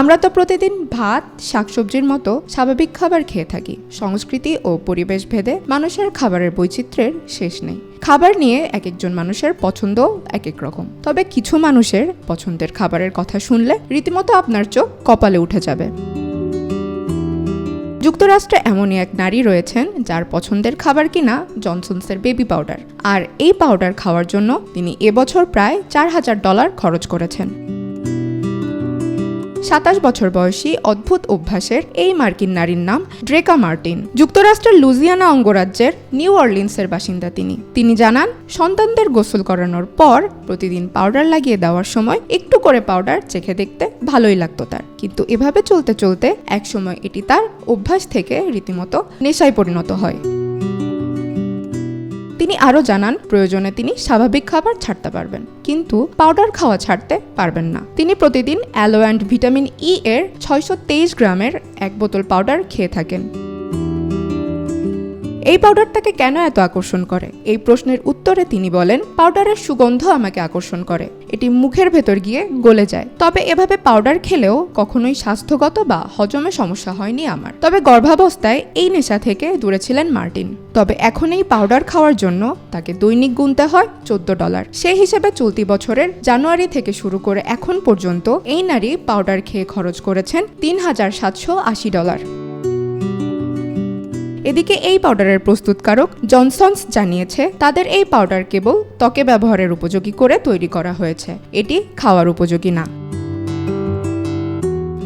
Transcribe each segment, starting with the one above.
আমরা তো প্রতিদিন ভাত, শাকসবজির মতো স্বাভাবিক খাবার খেয়ে থাকি। সংস্কৃতি ও পরিবেশ ভেদে মানুষের খাবারের বৈচিত্র্যের শেষ নেই। খাবার নিয়ে এক একজন মানুষের পছন্দ এক এক রকম। তবে কিছু মানুষের পছন্দের খাবারের কথা শুনলে রীতিমতো আপনার চোখ কপালে উঠে যাবে। যুক্তরাষ্ট্রে এমনই এক নারী রয়েছেন যার পছন্দের খাবার কিনা জনসনসের বেবি পাউডার। আর এই পাউডার খাওয়ার জন্য তিনি এবছর প্রায় চার হাজার ডলার খরচ করেছেন। সাতাশ বছর বয়সী অদ্ভুত অভ্যাসের এই মার্কিন নারীর নাম ড্রেকা মার্টিন। যুক্তরাষ্ট্রের লুজিয়ানা অঙ্গরাজ্যের নিউ অর্লিন্সের বাসিন্দা তিনি। তিনি জানান, সন্তানদের গোসল করানোর পর প্রতিদিন পাউডার লাগিয়ে দেওয়ার সময় একটু করে পাউডার চেখে দেখতে ভালোই লাগতো তার। কিন্তু এভাবে চলতে চলতে একসময় এটি তার অভ্যাস থেকে রীতিমতো নেশায় পরিণত হয়। তিনি আরও জানান, প্রয়োজনে তিনি স্বাভাবিক খাবার ছাড়তে পারবেন, কিন্তু পাউডার খাওয়া ছাড়তে পারবেন না। তিনি প্রতিদিন অ্যালো অ্যান্ড ভিটামিন ই এর ছয়শো তেইশ গ্রামের এক বোতল পাউডার খেয়ে থাকেন। এই পাউডারটাকে কেন এত আকর্ষণ করে? এই প্রশ্নের উত্তরে তিনি বলেন পাউডারের সুগন্ধ আমাকে আকর্ষণ করে। এটি মুখের ভেতর গিয়ে গলে যায়। তবে এভাবে পাউডার খেলেও কখনোই স্বাস্থ্যগত বা হজমে সমস্যা হয়নি আমার। তবে গর্ভাবস্থায় এই নেশা থেকে দূরে ছিলেন মার্টিন। তবে এখন এই পাউডার খাওয়ার জন্য তাকে দৈনিক গুনতে হয় চোদ্দ ডলার। সেই হিসেবে চলতি বছরের জানুয়ারি থেকে শুরু করে এখন পর্যন্ত এই নারী পাউডার খেয়ে খরচ করেছেন তিন হাজার সাতশো আশি ডলার। এদিকে এই পাউডারের প্রস্তুতকারক জনসনস জানিয়েছে, তাদের এই পাউডার কেবল ত্বকে ব্যবহারের উপযোগী করে তৈরি করা হয়েছে। এটি খাওয়ার উপযোগী না।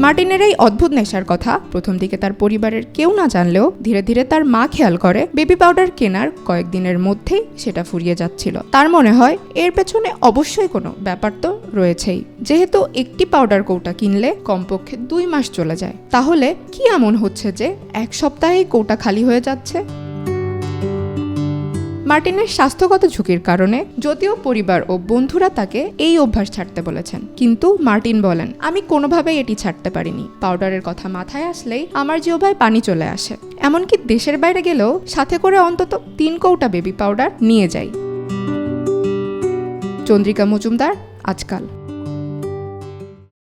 মার্টিনের এই অদ্ভুত নেশার কথা। প্রথম দিকে তার পরিবারের কেউ না জানলেও ধীরে ধীরে তার মা খেয়াল করে, বেবি পাউডার কেনার কয়েকদিনের মধ্যেই সেটা ফুরিয়ে যাচ্ছিল। তার মনে হয়, এর পেছনে অবশ্যই কোনো ব্যাপার তো রয়েছেই। যেহেতু একটি পাউডার কৌটা কিনলে কমপক্ষে দুই মাস চলে যায়। তাহলে কি এমন হচ্ছে যে এক সপ্তাহেই কৌটা খালি হয়ে যাচ্ছে? মার্টিনের স্বাস্থ্যগত ঝুঁকির কারণে যদিও পরিবার ও বন্ধুরা তাকে এই অভ্যাস ছাড়তে বলেছেন। কিন্তু মার্টিন বলেন, আমি কোনোভাবেই এটি ছাড়তে পারিনি। পাউডারের কথা মাথায় আসলেই আমার জিহ্বায় পানি চলে আসে। এমনকি দেশের বাইরে গেলেও সাথে করে অন্তত তিন কৌটা বেবি পাউডার নিয়ে যাই। চন্দ্রিকা মজুমদার, আজকাল।